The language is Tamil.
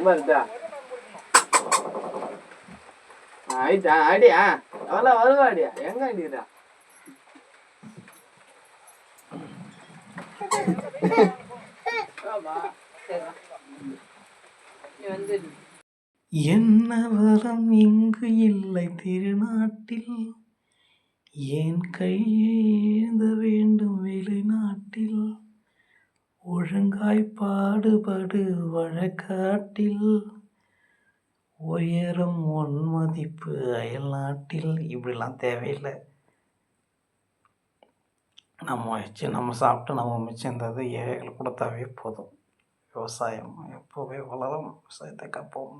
சும்மா இருந்தா ஆயிட்டா அடியா அவ்வளோ வருவாடியா எங்க ஆடிடா என்ன வரம் இங்கு இல்லை திருநாட்டில்? ஏன் கையேந்த வேண்டும் ஒழுங்காய் பாடுபடு வழக்காட்டில். உயரம் ஒன் மதிப்பு அயல் நாட்டில் இப்படிலாம் தேவையில்லை. நம்ம வச்சு நம்ம சாப்பிட்டு நம்ம மிச்சம் இருந்தது ஏழைகள் கொடுத்தாவே போதும். விவசாயம் எப்போவே வளரும். விவசாயத்தை காப்போம்